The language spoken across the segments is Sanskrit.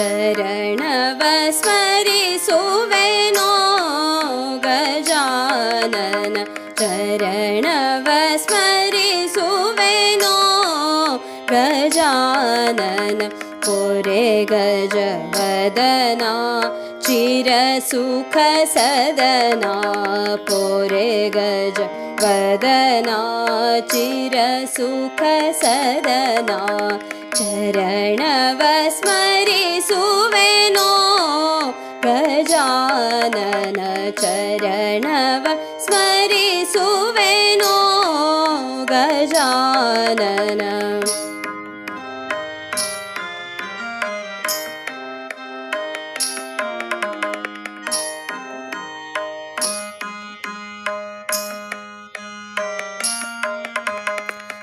चरणव स्मरिसुवेनो गजानन। चरणव स्मरिसुवेनो गजानन। पुरे गजवदना चिरसुख सदना पुरे गज वदना चिरसुख सदना चरणव स्मरिसुवेनो गजानन।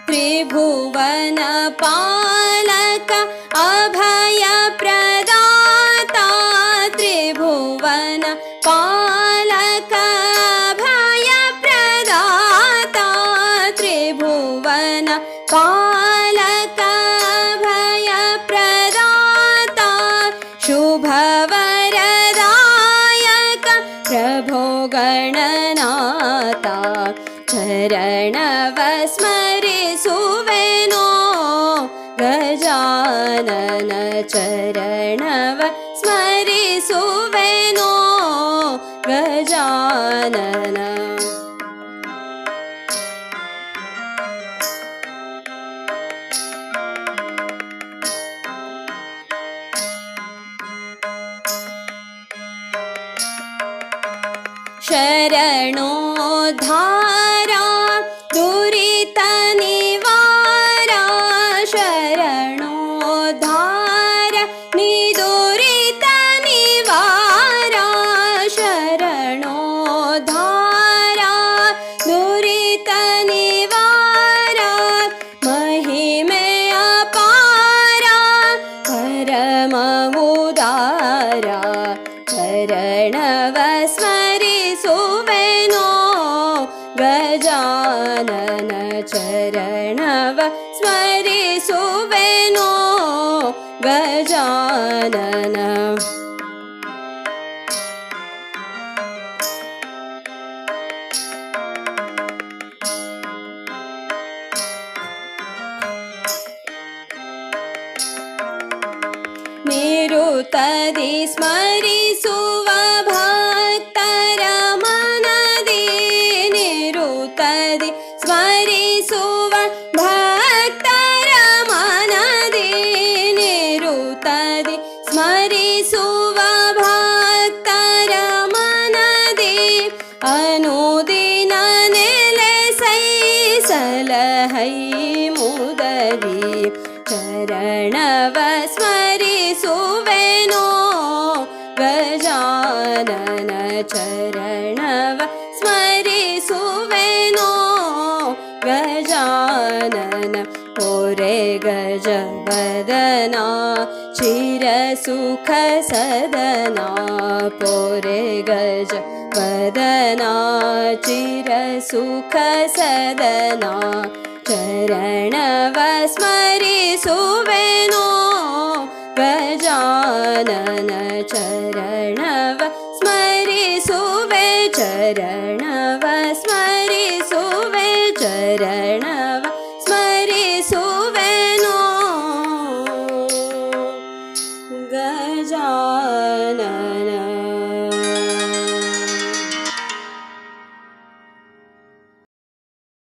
त्रिभुवन पालक अभय त्रिभुवन पालक अभय प्रदाता शुभवरदायक प्रभो गणनाता चरणव स्मरिसुवेनो गजानन चरणव स्मरिसुवेनो गजानन शरणो धारा चरणव स्मरिसुवेनो गजानन चरणव स्मरिसुवेनो गजानन निरुतदि स्मरिसुव भक्तर मनदि निरुतदि स्मरिसुव भक्तर मनदि निरुतदि स्मरिसुव भक्तर मनदि अनुदिन नेलेसै सलहै मुदरि चरणव गजानन चरणव स्मरिसुवेनो गजानन पुरे गजवदना चिरसुख सदना पुरे गज वदना चिरसुख सदना चरणव स्मरिसुवेनो गजानन चरणव चरणव स्मरिसुवे चरणव स्मरिसुवेनो। गजा